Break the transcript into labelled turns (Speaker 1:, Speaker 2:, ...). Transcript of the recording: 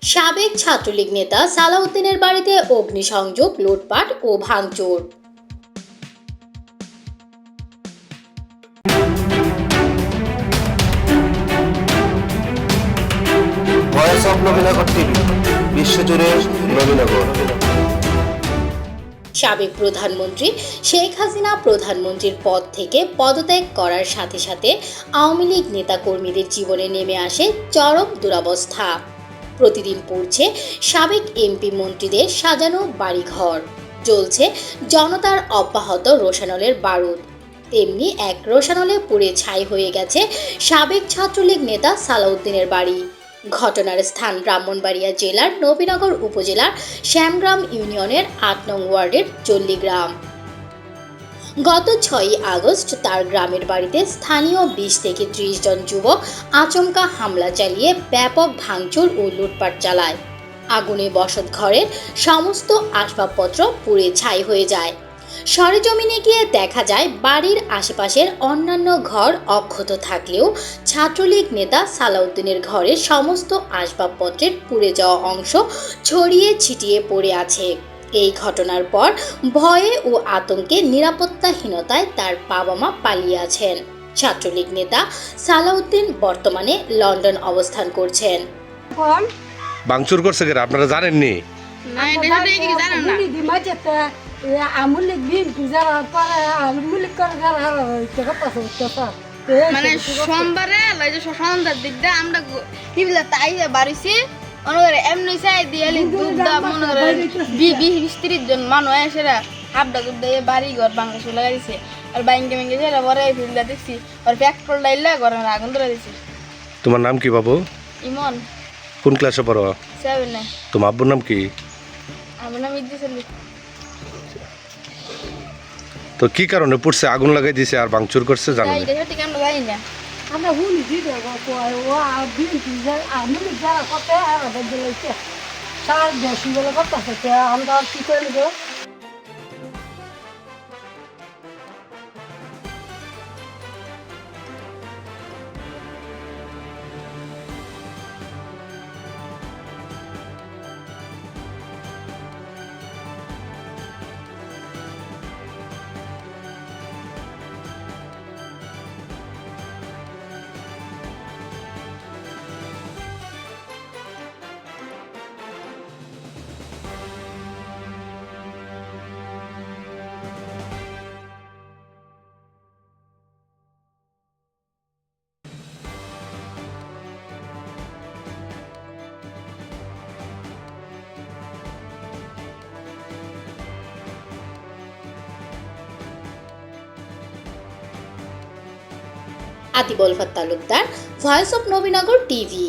Speaker 1: সাবেক ছাত্রলীগ নেতা সালাউদ্দিনের বাড়িতে অগ্নিসংযোগ লুটপাট ও ভাঙচুর।
Speaker 2: ভয়েস অফ নবীনগর টিভি বিশ্বজুড়ে নবীনগর।
Speaker 1: সাবেক প্রধানমন্ত্রী শেখ হাসিনা প্রধানমন্ত্রীর পদ থেকে পদত্যাগ করার সাথে সাথে আওয়ামী লীগ নেতাকর্মীদের জীবনে নেমে আসে চরম দুরবস্থা। প্রতিদিন পড়ছে সাবেক এমপি মন্ত্রীদের সাজানো বাড়িঘর। জ্বলছে জনতার অব্যাহত রোশানলের বারুদ। তেমনি এক রোশানলে পুড়ে ছাই হয়ে গেছে সাবেক ছাত্রলীগ নেতা সালাউদ্দিনের বাড়ি। ঘটনার স্থান ব্রাহ্মণবাড়িয়া জেলার নবীনগর উপজেলার শ্যামগ্রাম ইউনিয়নের আট নং ওয়ার্ডের চল্লিগ্রাম। গত ছয়ই আগস্ট তার গ্রামের বাড়িতে স্থানীয় বিশ থেকে ত্রিশ জন যুবক আচমকা হামলা চালিয়ে ব্যাপক ভাঙচুর ও লুটপাট চালায়। আগুনে বসত ঘরের সমস্ত আসবাবপত্র পুড়ে ছাই হয়ে যায়। সরেজমিনে গিয়ে দেখা যায়, বাড়ির আশেপাশের অন্যান্য ঘর অক্ষত থাকলেও ছাত্রলীগ নেতা সালাউদ্দিনের ঘরের সমস্ত আসবাবপত্রের পুড়ে যাওয়া অংশ ছড়িয়ে ছিটিয়ে পড়ে আছে। এই ঘটনার পর ভয়ে ও আতঙ্কে নিরাপত্তাহীনতায় তার বাবা মা পালিয়ে আছেন ছাত্রলীগ নেতা সালাউদ্দিন বর্তমানে লন্ডন অবস্থান করছেন
Speaker 3: ভাঙচুর করছে কেন আপনারা জানেননি
Speaker 4: মানে সোমবারে সন্ধ্যার দিক দিয়ে আমরা তাই বাড়িছি মনে করে এমনি চাই দিয়ে দুধ দা মনে করে বিশ ত্রিশ জন মানুষ এসে হাবডা দুধ দিয়ে বাড়ি ঘর বাংলা লাগাইছে আর বাইঙ্গে ভেঙে পরে ফিল্ডা দেখছি। আর পেট্রোল ডাইলে ঘরে আগুন ধরে দিছি।
Speaker 3: তোমার নাম কি বাবু?
Speaker 4: ইমন।
Speaker 3: কোন ক্লাসে পড়ো?
Speaker 4: সেভেনে।
Speaker 3: তোমার আব্বুর নাম কি?
Speaker 4: আমার নাম ইদ্দিস আলী।
Speaker 3: তো কি কারণে পড়ছে? আগুন লাগাই দিছে আর ভাঙচুর করছে জানো না
Speaker 4: এটা আমরা জানি না।
Speaker 5: আমরা হুনি দি দেবো ও বিএনপি আমুলি যারা কত দিলাইছে সার বেশি বলে করতেছে আমরা কি করে
Speaker 1: Atibal Talukdar voice of Nabinagar TV